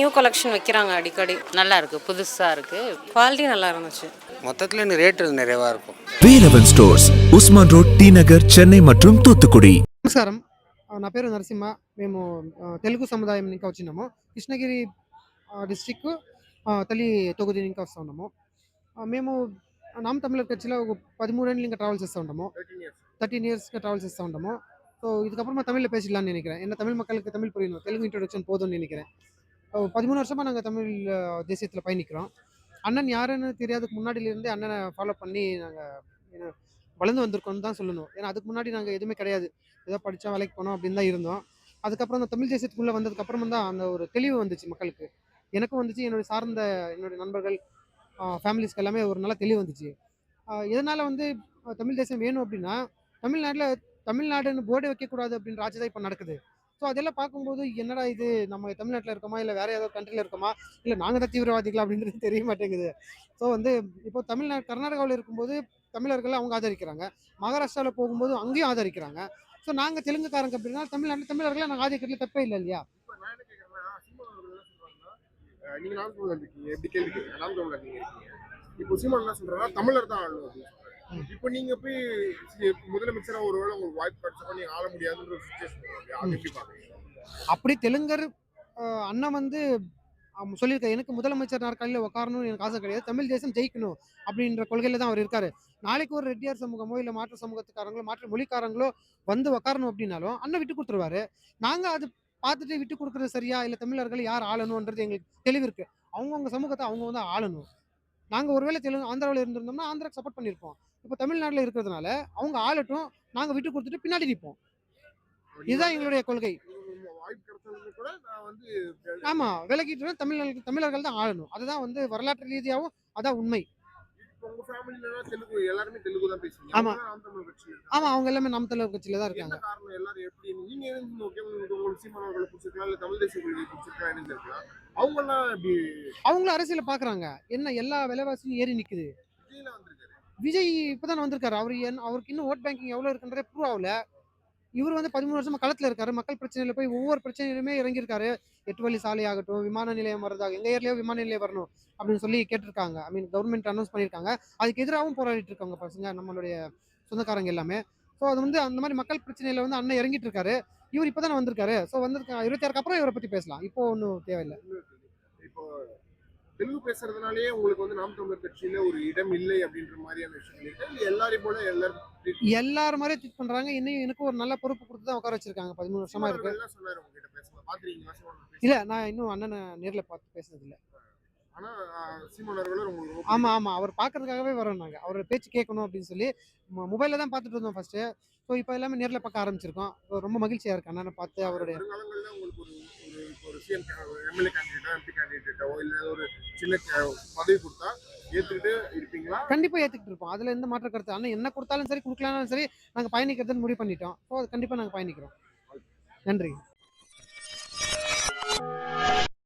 New collection வைக்கிறாங்க அடிக்கடி. நல்லா இருக்கு புதுசா இருக்கு. குவாலிட்டி நல்லா இருந்துச்சு. மொத்தத்தில் ரேட்டு நிறைவா இருக்கும். Velavan stores Usman road T Nagar Chennai மற்றும் தூத்துக்குடி. నమస్కారం நான் பேரு నరసింహ మేము ఆ, తెలుగు సముదాయం ఇంకా వచ్చినాము కృష్ణగిరి ఆ, డిస్టిక్ ఆ, తల్లి తొగుది ఇంకా వస్తూ ఉన్నాము ఆ, మేము నామ తమిళ కచ్చిలో ఒక పదిమూడేళ్ళు ఇంకా ట్రావెల్ చేస్తూ ఉంటాము థర్టీన్ ఇయర్స్గా ట్రావల్ చేస్తూ ఉంటాము ஸோ இதுக்கப்புறமா தமிழில் பேசிடலாம்னு நினைக்கிறேன். ஏன்னா தமிழ் மக்களுக்கு தமிழ் புரியணும். தெலுங்கு இன்ட்ரடக்ஷன் போதும்னு நினைக்கிறேன். பதிமூணு வருஷமாக நாங்கள் தமிழ் தேசியத்தில் பயணிக்கிறோம். அண்ணன் யாருன்னு தெரியாதுக்கு முன்னாடியிலேருந்தே அண்ணனை ஃபாலோ பண்ணி நாங்கள் வளர்ந்து வந்திருக்கோம்னு தான் சொல்லணும். ஏன்னா அதுக்கு முன்னாடி நாங்கள் எதுவுமே கிடையாது. ஏதோ படித்தா வேலைக்கு போனோம் அப்படின்னு தான் இருந்தோம். அதுக்கப்புறம் அந்த தமிழ் தேசியத்துக்குள்ளே வந்ததுக்கப்புறம் தான் அந்த ஒரு தெளிவு வந்துச்சு மக்களுக்கு. எனக்கும் வந்துச்சு என்னுடைய சார்ந்த என்னுடைய நண்பர்கள் ஃபேமிலிஸ்க்கு எல்லாமே ஒரு நல்ல தெளிவு வந்துச்சு. எதனால் வந்து தமிழ் தேசம் வேணும் அப்படின்னா தமிழ்நாட்டில் தமிழ்நாடுன்னு போர்டு வைக்கக்கூடாது அப்படின்ற ஆட்சி தான் இப்போ நடக்குது. ஸோ அதெல்லாம் பார்க்கும்போது என்னடா இது? நம்ம தமிழ்நாட்டில் இருக்கோமா? இல்லை வேற ஏதோ கண்ட்ரியில் இருக்கோமா? இல்லை நாங்கள் தான் தீவிரவாதிகளா? அப்படின்றது தெரிய மாட்டேங்குது. ஸோ வந்து இப்போ தமிழ்நாடு கர்நாடகாவில் இருக்கும்போது தமிழர்கள் அவங்க ஆதரிக்கிறாங்க. மகாராஷ்டிராவில் போகும்போது அங்கேயும் ஆதரிக்கிறாங்க. ஸோ நாங்கள் தெலுங்குக்காரங்க அப்படின்னா தமிழ்நாட்டில் தமிழர்களை நாங்கள் ஆதரிக்கிறதுல தப்பே இல்லை இல்லையா? நீங்க இருக்கீங்க எப்படி கேள்வி கேட்குறீங்க இருக்கீங்க இப்போ சீமான் என்ன சொல்றாங்கன்னா தமிழர் தான் ஆளணும் அப்படின்னு இப்போ நீங்க போய் முதலமைச்சரா ஒருவேளை உங்களுக்கு வாய்ப்பு கிடைச்சப்ப நீங்க ஆள முடியாதுன்ற ஒரு சுச்சுவேஷன் அப்படி தெலுங்கர் அண்ணன் வந்து சொல்லியிருக்காரு எனக்கு முதலமைச்சர் நாற்காலியில் உட்காரணும்னு எனக்கு ஆசை கிடையாது. தமிழ் தேசம் ஜெயிக்கணும் அப்படின்ற கொள்கையில தான் அவர் இருக்காரு. நாளைக்கு ஒரு ரெட்டியார் சமூகமோ இல்லை மாற்று சமூகத்துக்காரங்களோ மாற்று மொழிக்காரங்களோ வந்து உட்காரணும் அப்படின்னாலும் அண்ணன் விட்டு கொடுத்துருவாரு. நாங்கள் அது பார்த்துட்டு விட்டு கொடுக்குறது சரியா? இல்லை தமிழர்கள் யார் ஆளணும்ன்றது எங்களுக்கு தெளிவு அவங்கவுங்க சமூகத்தை அவங்க வந்து ஆளணும். நாங்கள் ஒருவேளை தெலுங்கு ஆந்திராவில் இருந்திருந்தோம்னா ஆந்திராக்கு சப்போர்ட் பண்ணியிருப்போம். இப்போ தமிழ்நாட்டில் இருக்கிறதுனால அவங்க ஆளட்டும் நாங்க விட்டு கொடுத்துட்டு பின்னாடி நிற்போம் இதுதான் எங்களுடைய கொள்கை. உங்களுக்கு வாய்ப்பு கிடைச்சதுன்னு கூட நான் வந்து ஆமா விலகிட்டு தமிழர்கள் தமிழர்கள் தான் ஆளணும். அதுதான் வந்து வரலாற்று ரீதியாகவும் அதான் உண்மை. தெலுங்கு தெலுங்கு ஆமா. ஆமா அவங்க எல்லாமே நம்ம தலைவர் கட்சியில தான் இருக்காங்க. அவங்களும் அரசியல பாக்குறாங்க என்ன எல்லா விலைவாசியும் ஏறி நிக்குது. விஜய் இப்பதான் வந்திருக்காரு. அவர் என் அவருக்கு இன்னும் ஓட் பேங்கிங் எவ்வளோ இருக்குன்றதே ப்ரூவ் ஆகல. இவர் வந்து பதிமூணு வருஷமா களத்தில் இருக்காரு. மக்கள் பிரச்சனையில் போய் ஒவ்வொரு பிரச்சனையிலுமே இறங்கியிருக்காரு. எட்டு வழி சாலை ஆகட்டும் விமான நிலையம் வரதாக எங்கள் ஏரியாவே விமான நிலையம் வரணும் அப்படின்னு சொல்லி கேட்டிருக்காங்க. ஐ மீன் கவர்மெண்ட் அனௌன்ஸ் பண்ணியிருக்காங்க. அதுக்கு எதிராகவும் போராடிட்டு இருக்காங்க பசங்க நம்மளுடைய சொந்தக்காரங்க எல்லாமே. ஸோ அது வந்து அந்த மாதிரி மக்கள் பிரச்சனையில் வந்து அண்ணன் இறங்கிட்டு இருக்காரு. இவர் இப்போதான் வந்திருக்காரு. ஸோ வந்திருக்காங்க இருபத்தாறுக்கு அப்புறம் இவரை பத்தி பேசலாம். இப்போ ஒன்றும் தேவையில்லை. இப்போ தெலுங்கு பேசுறதுனாலயே உங்களுக்கு வந்து நாம் தமிழர் கட்சியில ஒரு இடம் இல்லை அப்படின்ற மாதிரியான இருக்கு? இல்ல எல்லாரையும் போல எல்லாரும் எல்லாரும் மாதிரியும் ட்ரீட் பண்றாங்க. இன்னும் எனக்கு ஒரு நல்ல பொறுப்பு கொடுத்து தான் உட்கார வச்சிருக்காங்க. பதிமூணு வருஷமா இருக்கு? இல்ல நான் இன்னும் அண்ணனை நேர்ல பார்த்து பேசுனது இல்ல. ஆமா ஆமா. அவர் பாக்குறதுக்காகவே வரோம் நாங்க. அவரோட பேச்சு கேட்கணும் அப்படின்னு சொல்லி மொபைல்ல தான் பார்த்துட்டு இருந்தோம் ஃபர்ஸ்ட் ஸோ இப்போ எல்லாமே நேர்ல பார்க்க ஆரம்பிச்சிருக்கோம். ரொம்ப மகிழ்ச்சியா இருக்கு அண்ணனை பார்த்து அவருடைய ஒரு இப்போ ஒரு சிஎம் எம்எல்ஏ கேண்டிடேட்டோ எம்பி கேண்டிடேட்டோ இல்ல ஒரு சின்ன பதவி கொடுத்தா ஏத்துக்கிட்டு இருப்பீங்களா? கண்டிப்பா ஏத்துக்கிட்டு இருப்போம். அதுல எந்த மாற்ற கருத்து? அண்ணன் என்ன கொடுத்தாலும் சரி கொடுக்கலனாலும் சரி நாங்க பயணிக்கிறதுன்னு முடிவு பண்ணிட்டோம். ஸோ அது கண்டிப்பா நாங்க பயணிக்கிறோம். நன்றி.